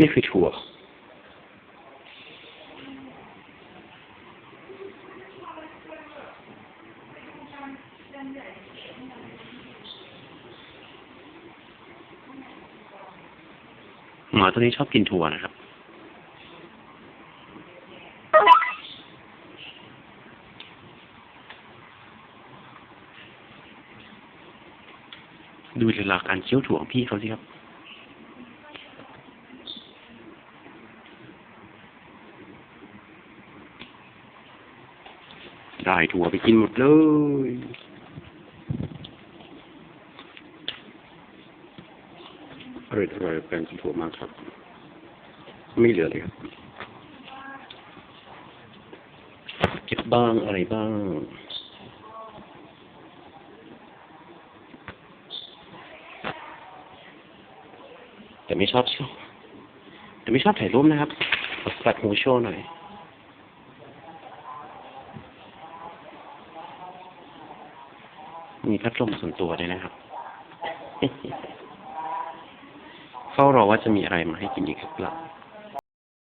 นี่คือถั่ว หมาตัวนี้ชอบกินถั่วนะครับดูลีลาการเคี้ยวถั่วของพี่เขาสิครับ ได้ถั่วไปกินหมดเลยอร่อยอร่อยแปลงถั่วมากครับ ไม่เหลือเลยครับ เก็บบ้างอะไรบ้างแต่ไม่ชอบโชว์แต่ไม่ชอบถ่ายรูปนะครับขอสัดหูโชว์หน่อย มีพัดลมส่วนตัวด้วยนะครับ เฝ้ารอว่าจะมีอะไรมาให้กินอีกหรือเปล่า